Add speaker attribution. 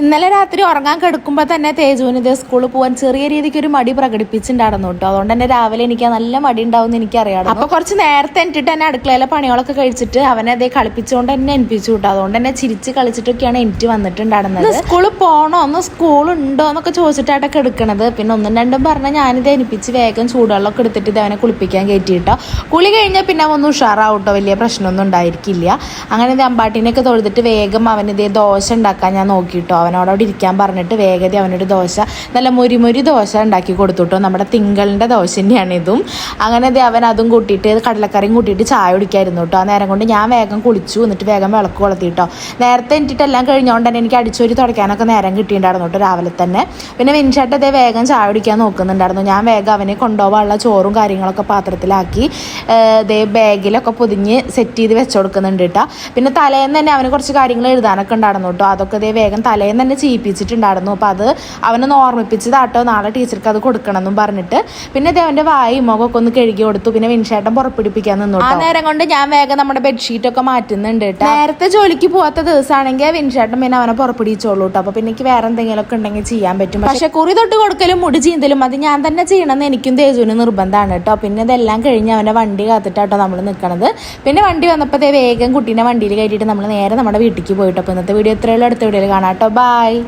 Speaker 1: ഇന്നലെ രാത്രി ഉറങ്ങാൻ കിടക്കുമ്പോൾ തന്നെ തേജുവിന് ഇതേ സ്കൂളിൽ പോകാൻ ചെറിയ രീതിക്ക് ഒരു മടി പ്രകടിപ്പിച്ചിട്ടുണ്ടായിരുന്നു കേട്ടോ. അതുകൊണ്ട് തന്നെ രാവിലെ എനിക്ക് നല്ല മടി ഉണ്ടാവും എന്ന് എനിക്കറിയാം അപ്പൊ കുറച്ച് നേരത്തെ എന്നിട്ട് തന്നെ അടുക്കളയിലെ പണികളൊക്കെ കഴിച്ചിട്ട് അവനെ അതേ കളിപ്പിച്ചുകൊണ്ട് തന്നെ എനിപ്പിച്ചു കേട്ടോ. അതുകൊണ്ട് തന്നെ ചിരിച്ച് കളിച്ചിട്ടൊക്കെയാണ് എനിക്ക് വന്നിട്ടുണ്ടായിരുന്നത്. സ്കൂളിൽ പോകണോ ഒന്ന് സ്കൂൾ ഉണ്ടോ എന്നൊക്കെ ചോദിച്ചിട്ടായിട്ടൊക്കെ എടുക്കണത് പിന്നെ ഒന്നും രണ്ടും പറഞ്ഞാൽ ഞാനിത് എനിപ്പിച്ച് വേഗം ചൂടുവെള്ളമൊക്കെ എടുത്തിട്ട് ഇത് അവനെ കുളിപ്പിക്കാൻ കയറ്റി കേട്ടോ. കുളി കഴിഞ്ഞാൽ പിന്നെ ഒന്ന് ഉഷാറാവട്ടോ. വലിയ പ്രശ്നമൊന്നും ഉണ്ടായിരിക്കില്ല. അങ്ങനെ അമ്പാട്ടിനെയൊക്കെ തൊഴുതിട്ട് വേഗം അവനിതേ ദോശ ഉണ്ടാക്കാൻ ഞാൻ നോക്കിയിട്ടോ അവനോട് അവിടെ ഇരിക്കാൻ പറഞ്ഞിട്ട് വേഗത അവനൊരു ദോശ നല്ല മുരിമുരി ദോശ ഉണ്ടാക്കി കൊടുത്തുട്ടോ. നമ്മുടെ തിങ്കളിന്റെ ദോശ ഇതും. അങ്ങനെ ദേ അവൻ അതും കൂട്ടിയിട്ട് കടലക്കറിയും കൂട്ടിയിട്ട് ചായ കുടിക്കായിരുന്നു കേട്ടോ. ആ നേരം കൊണ്ട് ഞാൻ വേഗം കുളിച്ചു എന്നിട്ട് വേഗം വിളക്ക് കൊളുത്തിട്ടോ. നേരത്തെ എനിക്കിട്ടെല്ലാം കഴിഞ്ഞുകൊണ്ട് തന്നെ എനിക്ക് അടിച്ചൊരു തുടയ്ക്കാനൊക്കെ നേരം കിട്ടിയിട്ടുണ്ടായിരുന്നു കേട്ടോ രാവിലെ തന്നെ. പിന്നെ വിൻഷാട്ട് അതേ വേഗം ചായ കുടിക്കാൻ നോക്കുന്നുണ്ടായിരുന്നു. ഞാൻ വേഗം അവനെ കൊണ്ടുപോകാനുള്ള ചോറും കാര്യങ്ങളൊക്കെ പാത്രത്തിലാക്കി ഇതേ ബാഗിലൊക്കെ പൊതിഞ്ഞ് സെറ്റ് ചെയ്ത് വെച്ചു കൊടുക്കുന്നുണ്ട് കേട്ടോ. പിന്നെ തലേന്ന് തന്നെ അവന് കുറച്ച് കാര്യങ്ങൾ എഴുതാനൊക്കെ ഉണ്ടായിരുന്നു കേട്ടോ. അതൊക്കെ ദേ വേഗം തലേന്ന് തന്നെ ചെയ്യിപ്പിച്ചിട്ടുണ്ടായിരുന്നു അപ്പോൾ അത് അവനൊന്ന് ഓർമ്മിപ്പിച്ചതാട്ടോ. നാളെ ടീച്ചർക്ക് അത് കൊടുക്കണം എന്നും പറഞ്ഞിട്ട്. പിന്നെ ദേ അവന്റെ വായും മുഖമൊക്കെ ഒന്ന് കഴുകി കൊടുത്തു. പിന്നെ വിൻഷേട്ടൻ പുറപ്പെടുപ്പിക്കാൻ നിന്നു ആ നേരം കൊണ്ട് ഞാൻ വേഗം നമ്മുടെ ബെഡ്ഷീറ്റൊക്കെ മാറ്റുന്നുണ്ട് കേട്ടോ. നേരത്തെ ജോലിക്ക് പോകാത്ത ദിവസമാണെങ്കിൽ വിൻഷേട്ടൻ പിന്നെ അവനെ പുറപ്പെടുവിച്ചോളൂ കേട്ടോ. അപ്പോൾ പിന്നെ എനിക്ക് വേറെ എന്തെങ്കിലുമൊക്കെ ഉണ്ടെങ്കിൽ ചെയ്യാൻ പറ്റും. പക്ഷെ കുറി തൊട്ട് കൊടുക്കലും മുടി ചീന്തലും അത് ഞാൻ തന്നെ ചെയ്യണമെന്ന് എനിക്കും തേജുവിന് നിർബന്ധമാണ് കേട്ടോ. പിന്നെ ഇതെല്ലാം കഴിഞ്ഞ് അവന്റെ വണ്ടി കാത്തിട്ടാട്ടോ നമ്മൾ നിൽക്കണത് പിന്നെ വണ്ടി വന്നപ്പോഴത്തെ വേഗം കുട്ടീനെ വണ്ടിയിൽ കയറ്റിയിട്ട് നമ്മൾ നേരെ നമ്മുടെ വീട്ടിലേക്ക് പോയിട്ടോ. അപ്പോൾ ഇന്നത്തെ വീഡിയോ ഇത്രയുള്ള അടുത്ത വീഡിയോയിൽ കാണാം കേട്ടോ. Bye.